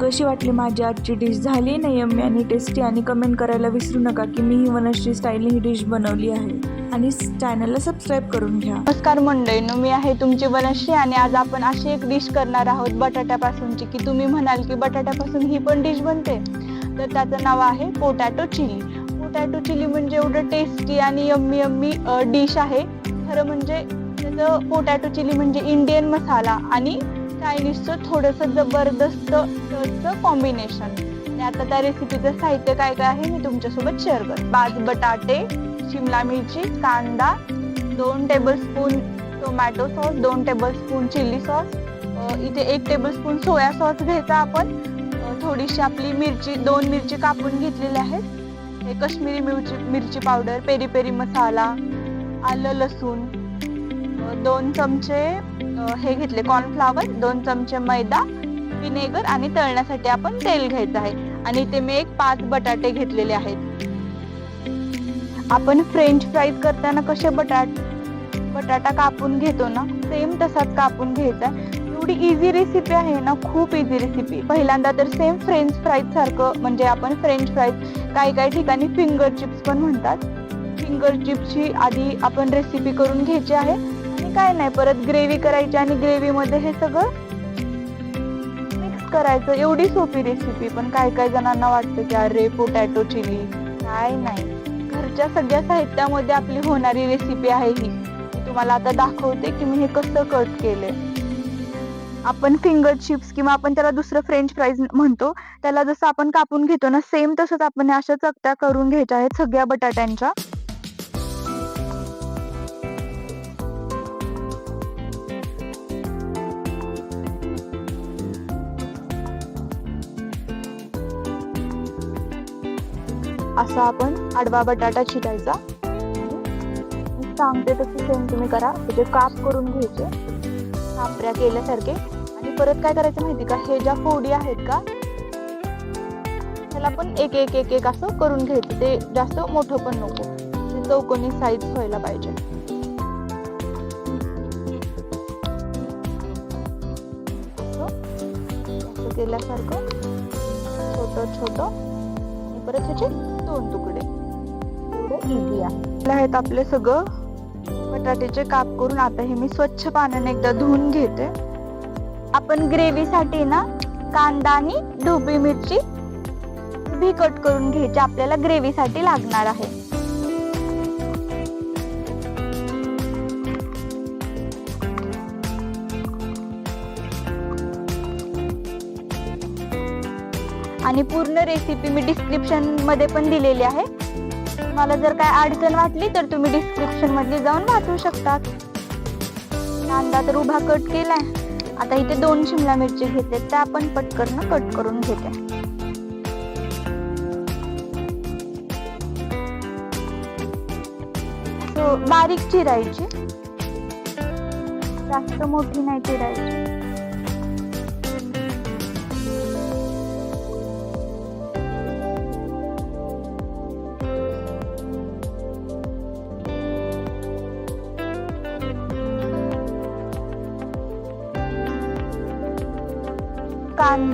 कशी वाटली माझी आजची डिश? झाली ना यम्मी आणि टेस्टी? आणि कमेंट करायला विसरू नका की मी ही वनश्री स्टाईलने ही डिश बनवली आहे. आणि चॅनलला सबस्क्राईब करून घ्या. नमस्कार मंडळीनो मी आहे तुमची वनश्री आणि आज आपण अशी एक डिश करणार आहोत बटाट्यापासूनची. की तुम्ही म्हणाल की बटाट्यापासून ही पण डिश बनते. तर त्याचं नाव आहे पोटॅटो चिली पोटॅटो चिली म्हणजे एवढं टेस्टी आणि यम्मी यम्मी डिश आहे. खरं म्हणजे त्याचं पोटॅटो चिली म्हणजे इंडियन मसाला आणि चायनीजचं थोडंसं जबरदस्त कॉम्बिनेशन आता त्या रेसिपीचं साहित्य काय काय आहे मी तुमच्यासोबत शेअर कर. पाच बटाटे शिमला मिरची कांदा दोन टेबलस्पून टोमॅटो सॉस दोन टेबलस्पून चिली सॉस इथे एक टेबलस्पून सोया सॉस घ्यायचा आपण. थोडीशी आपली मिरची दोन मिरची कापून घेतलेली आहेत. हे कश्मीरी मिरची मिरची पावडर पेरी पेरी मसाला आलं लसूण. दोन चमचे हे घेतले कॉर्नफ्लावर दोन चमचे मैदा विनेगर आणि तळण्यासाठी आपण तेल घ्यायचं आहे. आणि इथे मी एक पाच बटाटे घेतलेले आहेत. आपण फ्रेंच फ्राईज करताना कसे बटाट बटाटा कापून घेतो ना सेम तसाच कापून घ्यायचा एवढी इझी रेसिपी आहे ना खूप इझी रेसिपी पहिल्यांदा तर सेम फ्रेंच फ्राईज सारखं म्हणजे आपण फ्रेंच फ्राईज काही काही ठिकाणी फिंगर चिप्स पण म्हणतात. फिंगर चिप्सची आधी आपण रेसिपी करून घ्यायची आहे. आणि काय नाही परत ग्रेव्ही करायची आणि ग्रेव्हीमध्ये हे सगळं करायचं एवढी सोपी रेसिपी पण काय काय जणांना वाटतं की अरे पोटॅटो चिली काय नाही. घरच्या सगळ्या साहित्यामध्ये आपली होणारी रेसिपी आहे ही. तुम्हाला आता दाखवते की मी हे कसं कट केले आपण फिंगर चिप्स किंवा आपण त्याला दुसरं फ्रेंच फ्राईज म्हणतो त्याला जसं आपण कापून घेतो ना सेम तसंच आपण अशा चकत्या करून घ्यायच्या आहेत सगळ्या बटाट्यांच्या. असा आपण आडवा बटाटा चिरायचा सांगते तसं सेम तुम्ही करा. त्याचे काप करून घ्यायचे. कापऱ्या केल्यासारखे. आणि परत काय करायचं माहिती का? हे ज्या फोडी आहेत का? त्याला पण एक एक एक एक असं करून घ्यायचं. ते जास्त मोठं पण नको. म्हणजे चौकोनी साईज व्हायला पाहिजे. केल्यासारखं. छोटं छोटं. परत ह्याचे दोन तुकडे इझी आहे आहेत आपले सगळं. बटाट्याचे काप करून आता हे मी स्वच्छ पाण्याने एकदा धुवून घेते. आपण ग्रेव्हीसाठी ना कांदा आणि ढोबी मिरची भी कट करून घ्यायची आपल्याला ग्रेव्हीसाठी लागणार आहे. आणि पूर्ण रेसिपी मी डिस्क्रिप्शनमध्ये पण दिलेली आहे. तुम्हाला जर काय अडचण वाटली तर तुम्ही डिस्क्रिप्शनमध्ये जाऊन वाचू शकतात. कांदा तर उभा कट केलाय. आता इथे दोन शिमला मिरची घेतले त्या आपण पटकन कट करून घेते. बारीक चिरायची. जास्त मोठी नाही चिरायची.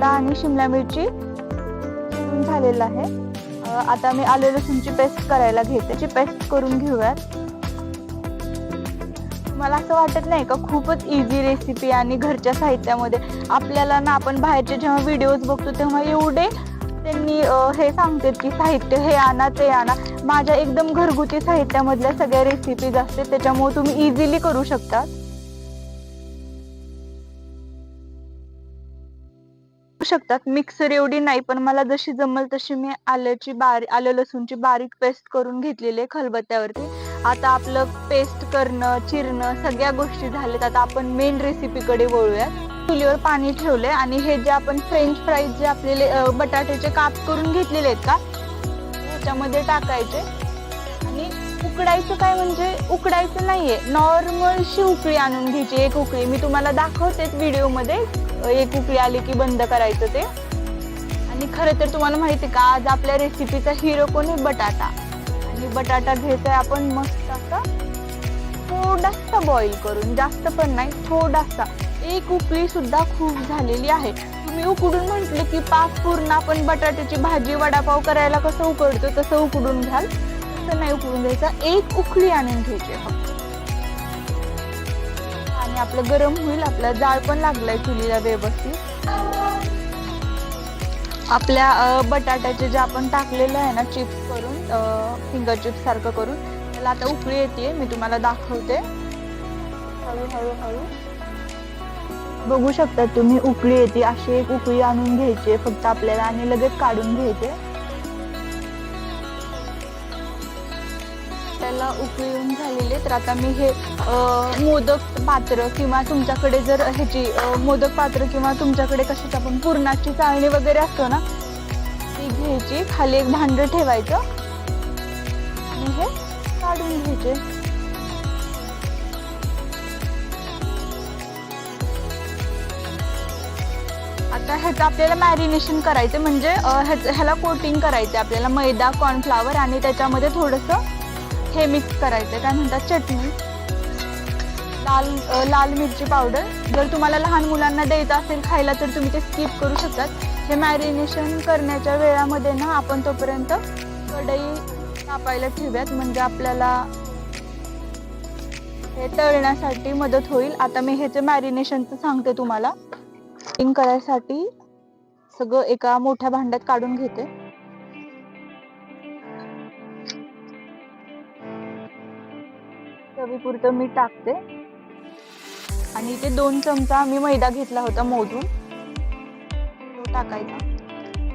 कांदा आणि शिमला मिरची चिरून झालेला आहे. आता मी आले लसूणची पेस्ट करायला घेते. त्याची पेस्ट करून घेऊयात. मला असं वाटत नाही का खूपच इझी रेसिपी आणि घरच्या साहित्यामध्ये आपल्याला ना आपण बाहेरचे जेव्हा व्हिडिओज बघतो तेव्हा एवढे त्यांनी हे सांगतात की साहित्य हे आणा ते आणा. माझ्या एकदम घरगुती साहित्यामधल्या सगळ्या रेसिपीज असते त्याच्यामुळे तुम्ही इझिली करू शकता शकतात. मिक्सर एवढी नाही पण मला जशी जमल तशी मी आल्याची बारी आलं लसूणची बारीक पेस्ट करून घेतलेली आहे खलबत्त्यावरती. आता आपलं पेस्ट करणं चिरणं सगळ्या गोष्टी झाल्यात. आता आपण मेन रेसिपीकडे वळूयात. चुलीवर पाणी ठेवलंय आणि हे जे आपण फ्रेंच फ्राईज जे आपले बटाट्याचे काप करून घेतलेले आहेत का? ह्याच्यामध्ये टाकायचे. आणि उकडायचं काय म्हणजे? उकडायचं नाहीये. नॉर्मलशी उकळी आणून घ्यायची एक उकळी. मी तुम्हाला दाखवते व्हिडिओमध्ये एक उकळी आली की बंद करायचं ते. आणि खरं तर तुम्हाला माहिती का आज आपल्या रेसिपीचा हिरो कोण आहे? बटाटा. आणि बटाटा घ्यायचा आपण मस्त असा थोडासा बॉईल करून जास्त पण नाही थोडासा. एक उकळी सुद्धा खूप झालेली आहे. मी उकडून म्हटलं की पाक पूर्ण आपण बटाट्याची भाजी वडापाव करायला कसं उकडतो तसं उकडून घ्याल. तसं नाही उकडून घ्यायचं. एक उकळी आणून घ्यायची फक्त. आणि आपलं गरम होईल आपला जाळ पण लागलाय चुलीला व्यवस्थित. आपल्या बटाट्याचे जे आपण टाकलेलं आहे ना चिप्स करून फिंगर चिप्स सारखं करून त्याला आता उकळी येते मी तुम्हाला दाखवते. हळू हळू. हळू बघू शकता तुम्ही उकळी येते अशी एक उकळी आणून घ्यायची फक्त आपल्याला आणि लगेच काढून घ्यायचे त्याला उकळी झालेले तर आता मी हे मोदक पात्र किंवा तुमच्याकडे जर ह्याची मोदक पात्र किंवा तुमच्याकडे कशाची आपण पुरणाची चाळणी वगैरे असतो ना ती घ्यायची. खाली एक भांडं ठेवायचं. आणि हे काढून घ्यायचे. आता ह्याचं आपल्याला मॅरिनेशन करायचं म्हणजे ह्याचं ह्याला कोटिंग करायचं आपल्याला मैदा कॉर्नफ्लावर आणि त्याच्यामध्ये थोडंसं हे मिक्स करायचं काय म्हणतात? चटणी. लाल लाल मिरची पावडर जर तुम्हाला लहान मुलांना द्यायचं असेल खायला तर तुम्ही ते स्किप करू शकतात. हे मॅरिनेशन करण्याच्या वेळामध्ये ना आपण तोपर्यंत कढई तापायला ठेवूयात. म्हणजे आपल्याला हे तळण्यासाठी मदत होईल. आता मी ह्याचं मॅरिनेशनचं सांगते तुम्हाला. करायसाठी सगळं एका मोठ्या भांड्यात काढून घेते. चवीपुरतं मीठ टाकते. आणि इथे दोन चमचा मी मैदा घेतला होता मोजून. तो टाकायचा.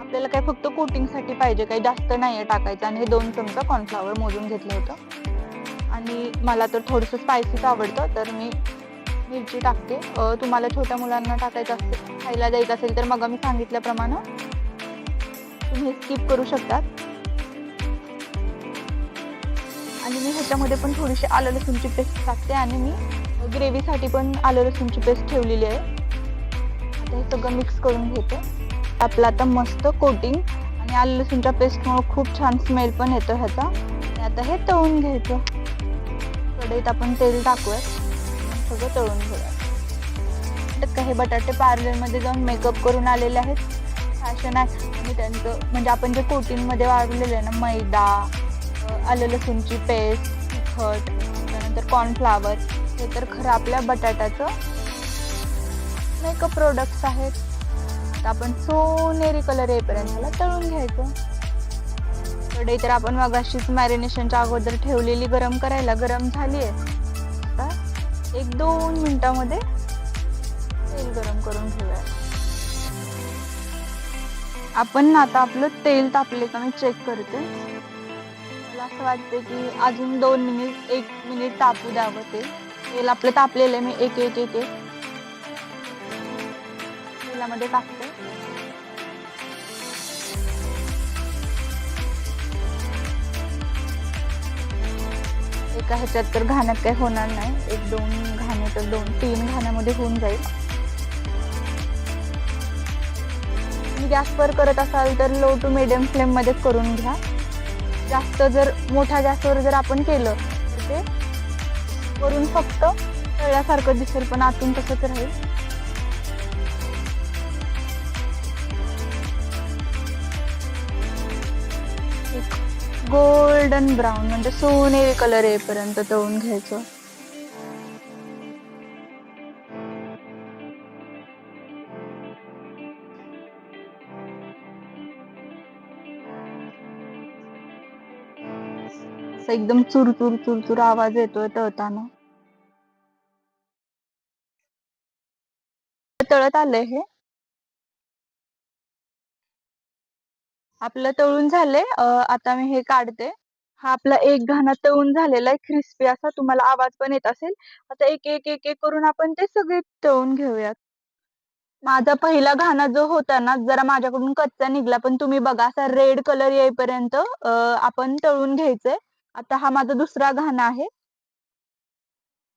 आपल्याला काय फक्त कोटिंगसाठी पाहिजे काही जास्त नाही आहे टाकायचं. आणि हे दोन चमचा कॉर्नफ्लावर मोजून घेतलं होतं. आणि मला तर थोडंसं स्पायसीच आवडतं तर मी मिरची टाकते. तुम्हाला छोट्या मुलांना टाकायचं असेल खायला द्यायचं असेल तर मग मी सांगितल्याप्रमाणे तुम्ही स्किप करू शकतात. मी ह्याच्यामध्ये पण थोडीशी आलं लसूणची पेस्ट टाकते आणि मी ग्रेव्हीसाठी पण आलं लसूणची पेस्ट ठेवलेली आहे. आता हे सगळं मिक्स करून घेते. आपलं आता मस्त कोटिंग आणि आलं लसूणच्या पेस्टमुळे खूप छान स्मेल पण येतो ह्याचा. आणि आता हे तळून घ्यायचं. कढईत आपण तेल टाकूयात. सगळं तळून घेऊयात. तर काही बटाटे पार्लरमध्ये जाऊन मेकअप करून आलेले आहेत. फॅशन आहे. आणि त्यांचं म्हणजे आपण जे कोटिंगमध्ये वाढलेलं आहे ना मैदा आलं लसूणची पेस्ट तिखट त्यानंतर कॉर्नफ्लावर हे तर खरं आपल्या बटाट्याचं मेकअप प्रोडक्ट्स आहेत. तर आपण सोनेरी कलर येईपर्यंत त्याला तळून घ्यायचं. कढई तर आपण मगाशीच मॅरिनेशनच्या अगोदर ठेवलेली गरम करायला गरम झाली आहे आता एक दोन मिनिटामध्ये तेल गरम करून घेऊया. आपण ना आता आपलं तेल तापले का मी चेक करते असं वाटतं की अजून दोन मिनिट एक मिनिट तापू द्यावं ते. तेल आपलं तापलेलं आहे मी एक एक एक एक. तेलामध्ये टाकते. एका ह्याच्यात तर घाण्यात काही होणार नाही. एक दोन घाणे तर दोन तीन घाण्यामध्ये होऊन जाईल. तुम्ही गॅसवर करत असाल तर लो टू मिडियम फ्लेममध्येच करून घ्या. जास्त जर मोठ्या गॅसवर जर आपण केलं तर ते वरून फक्त तळल्यासारखं दिसेल पण आतून तसंच राहील गोल्डन ब्राऊन म्हणजे सोनेरी कलर येईपर्यंत तळून घ्यायचं. असं एकदम चुर चुर चुर चुर आवाज येतोय तळताना. तळत आलंय हे. आपलं तळून झाले आता मी हे काढते. हा आपला एक घाणा तळून झालेला आहे क्रिस्पी असा. तुम्हाला आवाज पण येत असेल. आता एक एक एक एक करून आपण ते सगळे तळून घेऊयात. माझा पहिला घाणा जो होता ना जरा माझ्याकडून कच्चा निघला. पण तुम्ही बघा असा रेड कलर येईपर्यंत आपण तळून घ्यायचंय. आता हा माझा दुसरा घाणा आहे.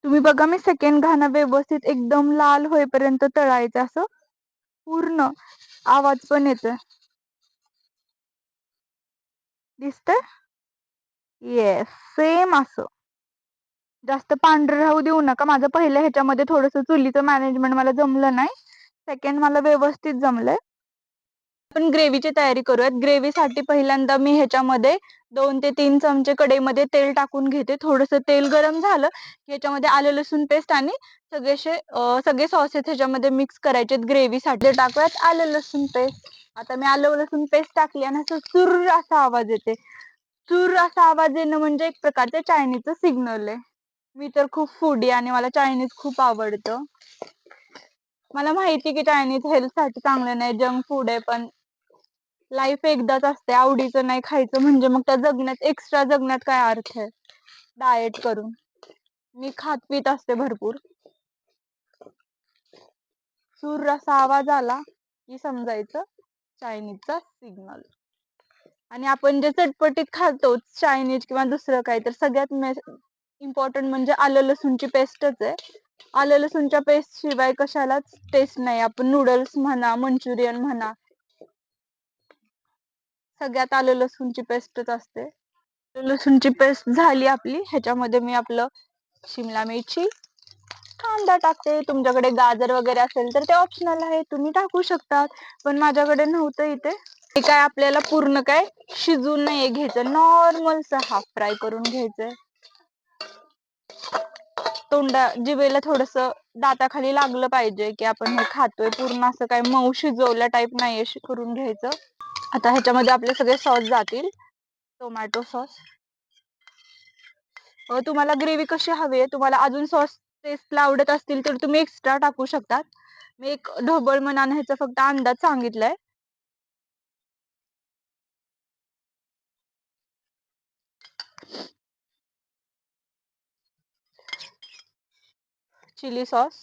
तुम्ही बघा मी सेकंड घाणा व्यवस्थित एकदम लाल होईपर्यंत तळायचं असं. पूर्ण आवाज पण येतोय. दिसत येस सेम असं. जास्त पांढरं राहू देऊ नका. माझं पहिलं ह्याच्यामध्ये थोडस चुलीचं मॅनेजमेंट मला जमलं नाही. सेकंड मला व्यवस्थित जमलंय. आपण ग्रेव्हीची तयारी करूयात. ग्रेव्हीसाठी पहिल्यांदा मी ह्याच्यामध्ये दोन ते तीन चमचे कढईमध्ये तेल टाकून घेते. थोडंसं तेल गरम झालं की ह्याच्यामध्ये आलं लसूण पेस्ट आणि सगळेसे सगळे सॉसेस ह्याच्यामध्ये मिक्स करायचे ग्रेव्हीसाठी. टाकूयात आलं लसूण पेस्ट. आता मी आलं लसूण पेस्ट टाकली आणि असं चुर असा आवाज येते. चूर असा आवाज येणं म्हणजे एक प्रकारचं चायनीजचं सिग्नल आहे. मी तर खूप फूडी आणि मला चायनीज खूप आवडतं. मला माहिती की चायनीज हेल्थसाठी चांगलं नाही जंक फूड आहे पण लाईफ एकदाच असते. आवडीचं नाही खायचं म्हणजे मग त्या जगण्यात एक्स्ट्रा जगण्यात काय अर्थ आहे? डाएट करून. मी खात पित असते भरपूर. सूर असा आवाज आला की समजायचं चायनीजचा सिग्नल आणि आपण जे चटपटीत खातो चायनीज किंवा दुसरं काही तर सगळ्यात इम्पॉर्टंट म्हणजे आलं लसूणची पेस्टच आहे. आलं लसूणच्या पेस्ट शिवाय कशालाच टेस्ट नाही. आपण नूडल्स म्हणा मंचुरियन म्हणा सगळ्यात आलं लसूणची पेस्टच असते. लसूणची पेस्ट झाली आपली. ह्याच्यामध्ये मी आपलं शिमला मिरची कांदा टाकते. तुमच्याकडे गाजर वगैरे असेल तर ते ऑप्शनल आहे. तुम्ही टाकू शकतात. पण माझ्याकडे नव्हतं इथे. हे काय आपल्याला पूर्ण काय शिजून नाही घ्यायचं. नॉर्मल हाफ फ्राय करून घ्यायचंय. तोंडा जिभेला थोडस दाताखाली लागलं पाहिजे की आपण हे खातोय. पूर्ण असं काय मऊ शिजवल्या टाईप नाही करून घ्यायचं. आता ह्याच्यामध्ये आपले सगळे सॉस जातील. Tomato sauce. तुम्हाला ग्रेव्ही कशी हवी आहे? तुम्हाला अजून सॉस टेस्टला आवडत असतील तर तुम्ही एक्स्ट्रा टाकू शकतात. मी एक ढोबळ म्हणान ह्याचा फक्त अंदाज सांगितलाय. Chilli sauce.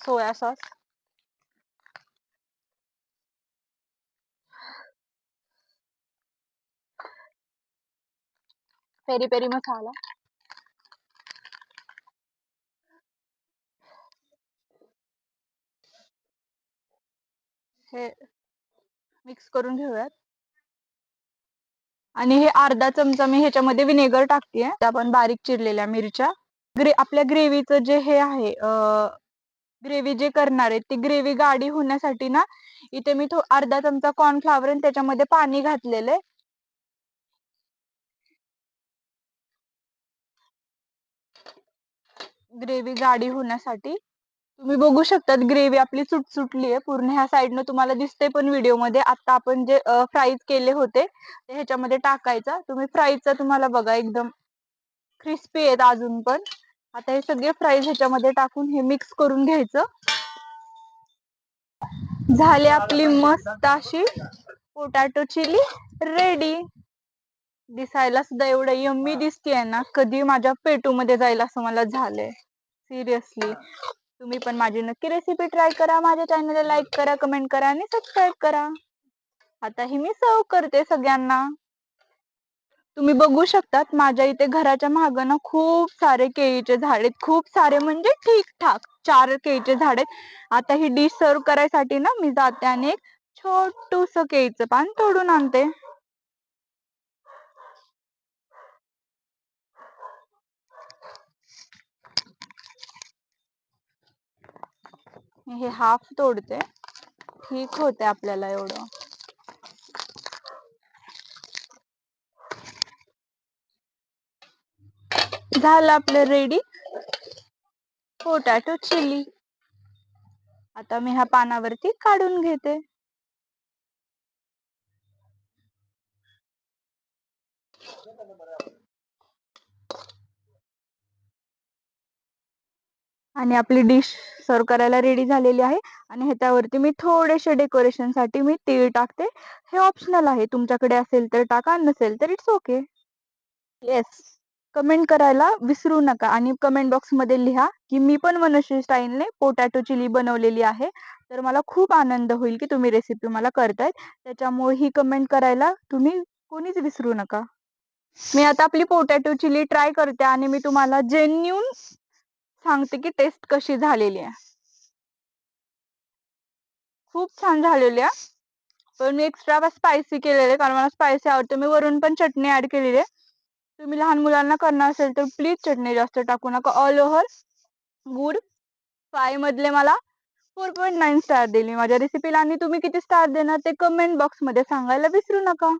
Soya sauce. Peri peri masala. हे मिक्स करून घेऊयात. आणि हे अर्धा चमचा मी ह्याच्यामध्ये विनेगर टाकते आपण बारीक चिरलेल्या मिरच्या. ग्रे आपल्या ग्रेव्हीचं जे हे आहे ग्रेव्ही जे करणार आहे ती ग्रेव्ही गाडी होण्यासाठी ना इथे मी अर्धा चमचा कॉर्नफ्लावर आणि त्याच्यामध्ये पाणी घातलेलं आहे. ग्रेव्ही गाडी होण्यासाठी. तुम्ही बघू शकतात ग्रेव्ही आपली सुटसुटली आहे. पूर्ण ह्या साईडनं तुम्हाला दिसते पण व्हिडिओमध्ये. आता आपण जे फ्राईज केले होते ते ह्याच्यामध्ये टाकायचा. तुम्ही फ्राईजचा तुम्हाला बघा एकदम क्रिस्पी आहेत अजून पण. आता हे सगळे फ्राईज ह्याच्यामध्ये टाकून हे मिक्स करून घ्यायचं. झाले आपली मस्त अशी पोटॅटो चिली रेडी दिसायला सुद्धा एवढं यम्मी दिसतीये ना. कधी माझ्या पेटूमध्ये जाईल असं मला झालंय. सिरियसली तुम्ही पण माझी नक्की रेसिपी ट्राय करा. माझ्या चॅनलला लाईक करा कमेंट करा आणि सबस्क्राईब करा. आता ही मी सर्व करते सगळ्यांना. तुम्ही बघू शकतात माझ्या इथे घराच्या मागं ना खूप सारे केळीचे झाड आहेत. खूप सारे म्हणजे ठीकठाक चार केळीचे झाड आहेत. आता ही डिश सर्व करायसाठी ना मी जाते आणि एक छोटूस केळीचं पान तोडून आणते. हे हाफ तोडते. ठीक होते आपल्याला एवढं. झालं आपलं रेडी पोटॅटो चिली आता मी ह्या पानावरती काढून घेते. आणि आपली डिश सर्व करायला रेडी झालेली आहे. आणि ह्याच्यावरती मी थोडेसे डेकोरेशनसाठी मी तीळ टाकते. हे ऑप्शनल आहे. तुमच्याकडे असेल तर टाका नसेल तर इट्स ओके येस कमेंट करायला विसरू नका आणि कमेंट बॉक्समध्ये लिहा की मी पण मनश्री स्टाईलने पोटॅटो चिली बनवलेली आहे. तर मला खूप आनंद होईल की तुम्ही रेसिपी मला करतायत. त्याच्यामुळे ही कमेंट करायला तुम्ही कोणीच विसरू नका. मी आता आपली पोटॅटो चिली ट्राय करते आणि मी तुम्हाला जेन्युन सांगते की टेस्ट कशी झालेली आहे. खूप छान झालेली आहे. पण मी एक्स्ट्रा स्पायसी केलेले कारण मला स्पायसी आवडते. मी वरून पण चटणी ऍड केलेली आहे. तुम्ही लहान मुलांना करणार असेल तर प्लीज चटणी जास्त टाकू नका. ऑल ओव्हर गुड फाय मधले मला फोर पॉईंट नाईन स्टार दिली. माझ्या रेसिपीला आणि तुम्ही किती स्टार देणार ते कमेंट बॉक्समध्ये सांगायला विसरू नका.